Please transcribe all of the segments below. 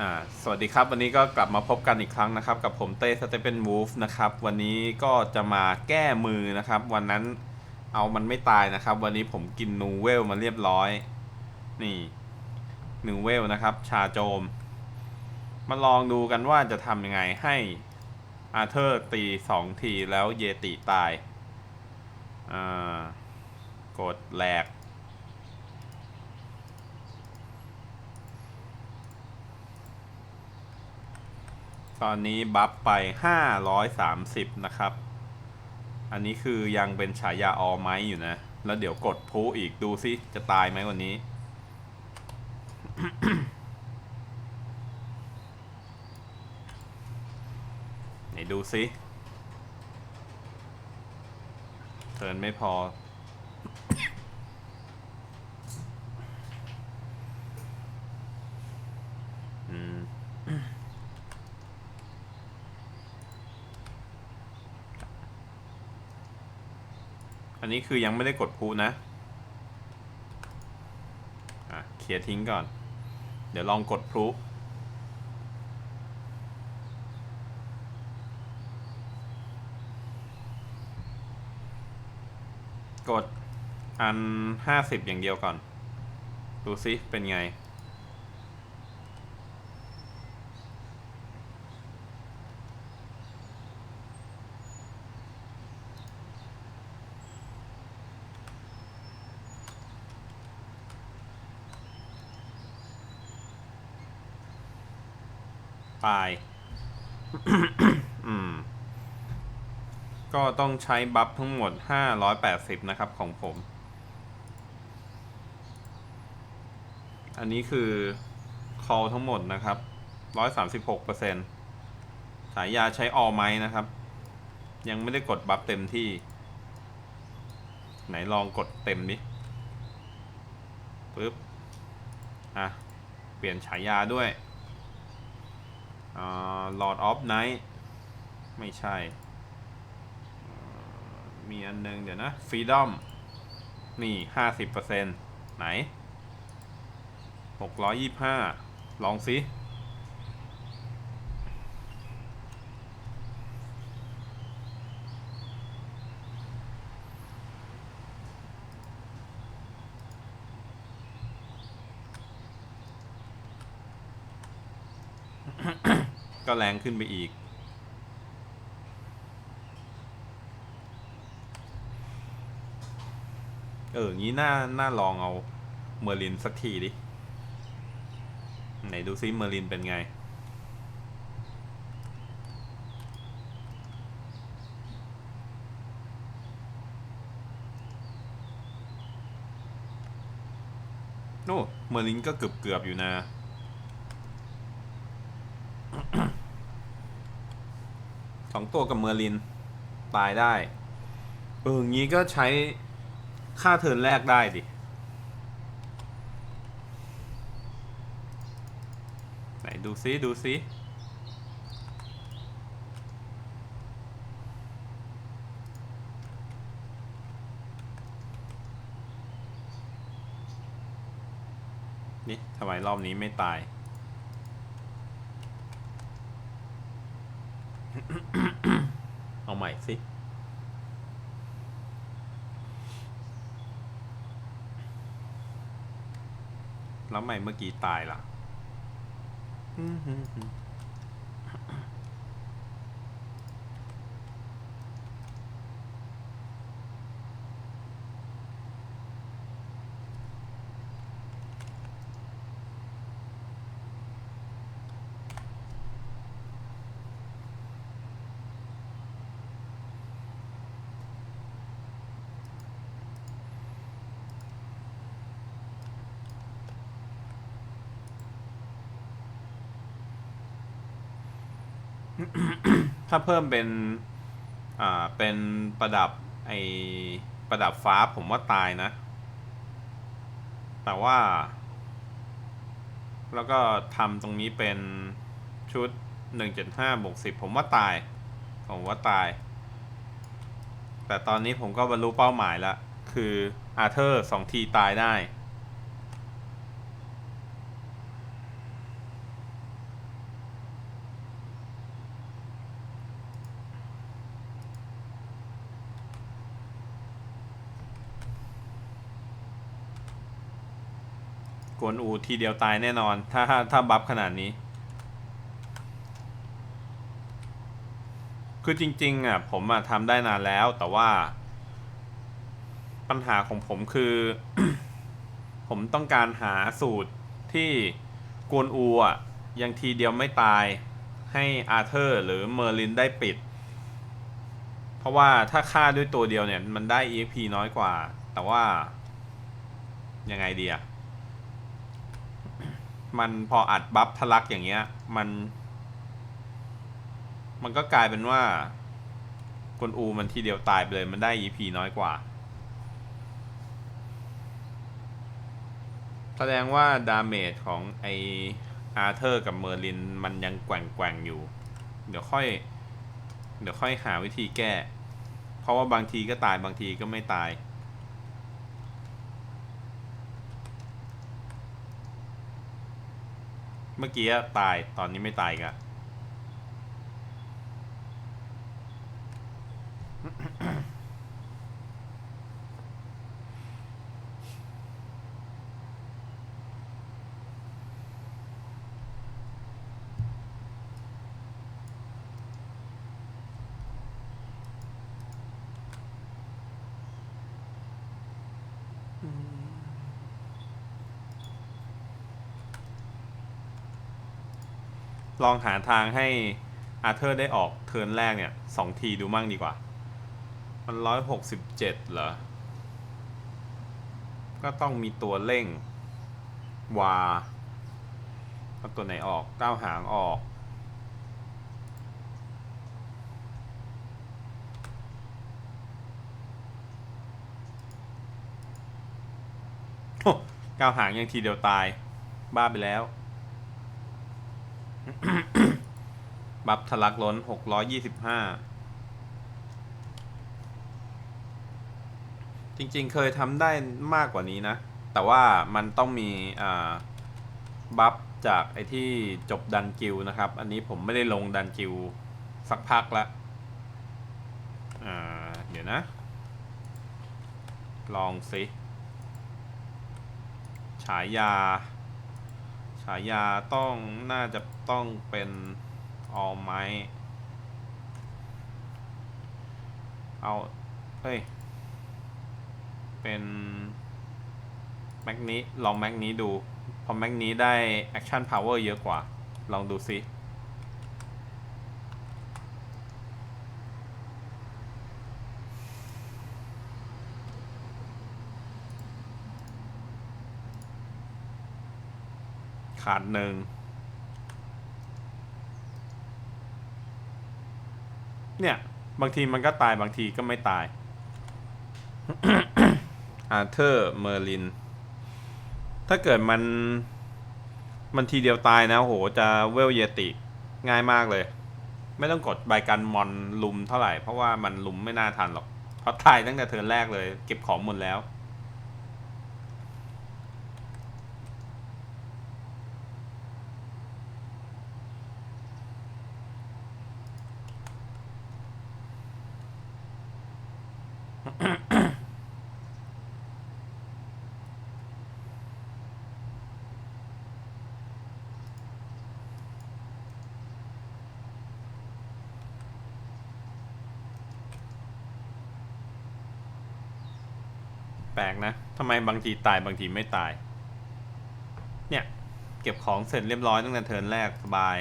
อ่าสวัสดีครับวันนี้ก็กลับมาพบกันอีกครั้งนะครับ กับผมเต้สเตเปนวูฟนะครับวันนี้ก็จะมาแก้มือนะครับ วันนั้นเอามันไม่ตายนะครับ วันนี้ผมกินนูเวลมาเรียบร้อย นี่นูเวลนะครับ ชาโจม มาลองดูกันว่าจะทำยังไงให้อาเธอร์ตีสองทีแล้วเยติตายอ่ากดแหลก ตอนนี้บัฟไป 530 นะครับ อันนี้คือยังเป็นฉายาออไม้อยู่นะ แล้วเดี๋ยวกดพูอีกดูซิจะตายไหมวันนี้ ไหนดูซิเทิร์นไม่พอ อันนี้คือยังไม่ได้กดพูนะอะเคลียร์ทิ้งก่อน เดี๋ยวลองกดพลุกดอันห้าสิบอย่างเดียวก่อน ดูซิเป็นไง ตาย อืม ก็ต้องใช้บัฟทั้งหมด 580 นะครับของผม อันนี้คือ call ทั้งหมดนะครับ 136%สายยาใช้ออไม้นะครับ ยังไม่ได้กดบัฟเต็มที่ ไหนลองกดเต็มดิปึ๊บ อะ เปลี่ยนฉายาด้วย หลอดออฟไนท์ไม่ใช่ มีอันนึงเดี๋ยวนะฟรีดอมนี่ห้าสิบเปอร์เซ็นต์ไหนหกร้อยยี่ห้าลองสิ ก็แรงขึ้นไปอีก เออ งี้น่า น่าลองเอาเมอร์ลินสักทีดิ ไหนดูซิเมอร์ลินเป็นไง โอ้เมอร์ลินก็เกือบเกือบอยู่นะ ส องตัวกับเมอร์ลิน ตายได้ เอองี้ก็ใช้ค่าเทิร์นแรกได้ดิ ไหนดูซิดูซินี่ทำไมรอบนี้ไม่ตาย เอาใหม่ สิ แล้วทำไมเมื่อกี้ตายล่ะ ถ้าเพิ่มเป็น อ่า เป็นประดับไอประดับฟ้าผมว่าตายนะ แต่ว่า แล้วก็ทำตรงนี้เป็นชุด175บวก10 ผมว่าตาย ผมว่าตาย แต่ตอนนี้ผมก็บรรลุเป้าหมายแล้ว คืออาเธอร์สองทีตายได้ กวนอูทีเดียวตายแน่นอนถ้าถ้าถ้าบัฟขนาดนี้ คือจริงๆอะผมอะทำได้นานแล้ว แต่ว่า ปัญหาของผมคือ ผมต้องการหาสูตรที่กวนอูอะยังทีเดียวไม่ตายให้อาร์เธอร์ หรือเมอร์ลินได้ปิด เพราะว่าถ้าฆ่าด้วยตัวเดียวเนี่ย มันได้ EXP น้อยกว่า แต่ว่า ยังไงดีอะ มันพออัดบัฟทะลักอย่างเงี้ย มัน มันก็กลายเป็นว่ากวนอูมันทีเดียวตายไปเลยมันได้ EP น้อยกว่า แสดงว่าดาเมจของไออาร์เธอร์กับเมอร์ลินมันยังแกว่งแกว่งๆอยู่ เดี๋ยวค่อย เดี๋ยวค่อยหาวิธีแก้ เพราะว่าบางทีก็ตายบางทีก็ไม่ตาย มื่อกี้ตายตอนนี้ไม่ตายอีกอ ลองหาทางให้อาเธอร์ได้ออกเทิร์นแรกเนี่ยสองทีดูมั่งดีกว่า มันร้อยหกสิบเจ็ดเหรอ ก็ต้องมีตัวเร่ง วาเอาตัวไหนออกก้าวหางออกก้าวหางยังทีเดียวตาย บ้าไปแล้ว บัฟทะลักล้นหกร้อยยี่สิบห้าจริงๆ เคยทำได้มากกว่านี้นะ แต่ว่ามันต้องมีบัฟจากไอ้ที่จบดันกิลนะครับ อันนี้ผมไม่ได้ลงดันกิลสักพักละเดี๋ยวนะ ลองสิ ฉายา ฉายาต้องน่าจะต้องเป็นออไม้เอา เฮ้ย เป็นแม็กนี้ลองแม็กนี้ดู พอแม็กนี้ได้แอคชั่นพาวเวอร์เยอะกว่า ลองดูซิ ขาดหนึ่งเนี่ย บางทีมันก็ตายบางทีก็ไม่ตาย อาร์เธอร์เมอร์ลิน ถ้าเกิดมัน มันทีเดียวตายนะโหจะเวลเยติง่ายมากเลย ไม่ต้องกดใบกันมอนลุมเท่าไหร่ เพราะว่ามันลุมไม่น่าทันหรอกเพราะตายตั้งแต่เทิร์นแรกเลย เก็บของหมดแล้ว แปลกนะทำไมบางทีตายบางทีไม่ตาย เนี่ย เก็บของเสร็จเรียบร้อยตั้งแต่เทิร์นแรกสบาย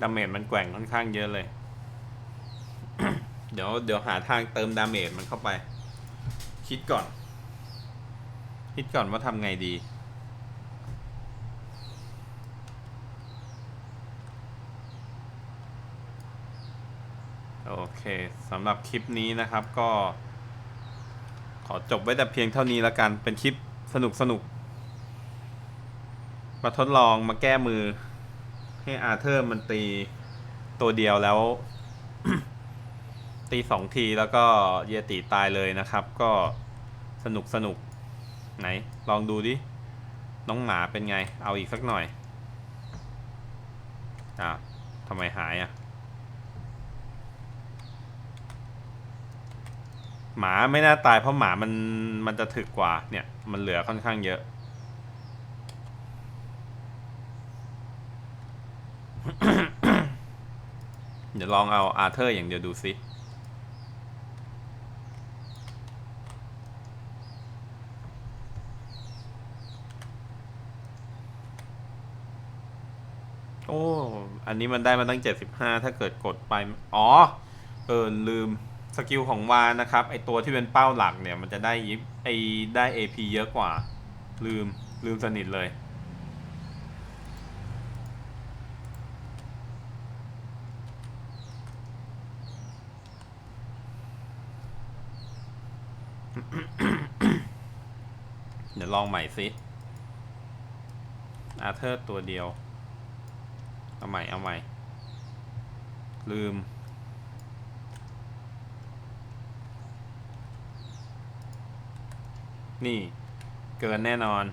ดาเมจมันแกว่งค่อนข้างเยอะเลย เดี๋ยวเดี๋ยวหาทางเติมดาเมจมันเข้าไป คิดก่อน คิดก่อนว่าทำไงดี โอเคสำหรับคลิปนี้นะครับก็ ขอจบไว้แต่เพียงเท่านี้ละกันเป็นคลิปสนุกสนุกมาทดลองมาแก้มือ ให้อาร์เธอร์มันตีตัวเดียวแล้ว ตีสองทีแล้วก็เยติตายเลยนะครับ ก็สนุกสนุกไหน ลองดูดิ น้องหมาเป็นไง เอาอีกสักหน่อย อะทำไมหายอะ หมาไม่น่าตายเพราะหมามันมันจะถึกกว่าเนี่ย มันเหลือค่อนข้างเยอะ เดี๋ยวลองเอาอาร์เธอร์อย่างเดียวดูซิโอ้ อันนี้มันได้มาตั้ง 75 ถ้าเกิดกดไป อ๋อ เออ ลืม สกิลของวานนะครับไอตัวที่เป็นเป้าหลักเนี่ยมันจะได้ยิปไอได้ AP เยอะกว่า ลืมลืมสนิทเลย เดี๋ยวลองใหม่สิอาเธอร์ตัวเดียว เอาใหม่ เอาใหม่ ลืม นี่ เกินแน่นอน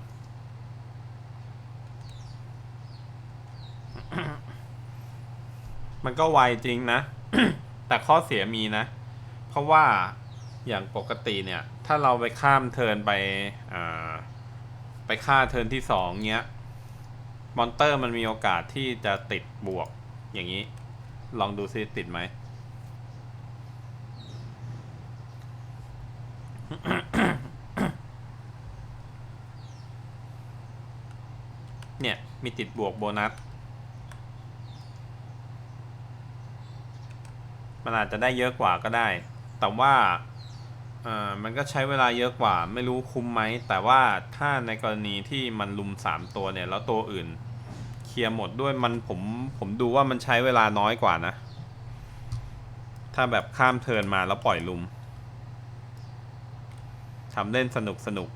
มันก็ไวจริงนะ แต่ข้อเสียมีนะ เพราะว่าอย่างปกติเนี่ย ถ้าเราไปข้ามเทินไปไปฆ่าเทินที่สองเงี้ย มอนเตอร์มันมีโอกาสที่จะติดบวกอย่างนี้ ลองดูซิติดไหม เนี่ยมีติดบวกโบนัส มันอาจจะได้เยอะกว่าก็ได้ แต่ว่าเอ่อมันก็ใช้เวลาเยอะกว่า ไม่รู้คุ้มไหม แต่ว่าถ้าในกรณีที่มันลุมสามตัวเนี่ย แล้วตัวอื่น เคลียร์หมดด้วยมันผมผมดูว่ามันใช้เวลาน้อยกว่านะ ถ้าแบบข้ามเทินมาแล้วปล่อยลุมทำเล่นสนุกสนุก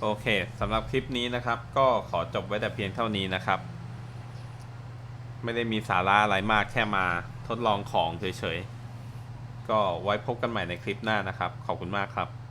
โอเคสำหรับคลิปนี้นะครับ ก็ขอจบไว้แต่เพียงเท่านี้นะครับ ไม่ได้มีสาระอะไรมากแค่มาทดลองของเฉยๆ ก็ไว้พบกันใหม่ในคลิปหน้านะครับ ขอบคุณมากครับ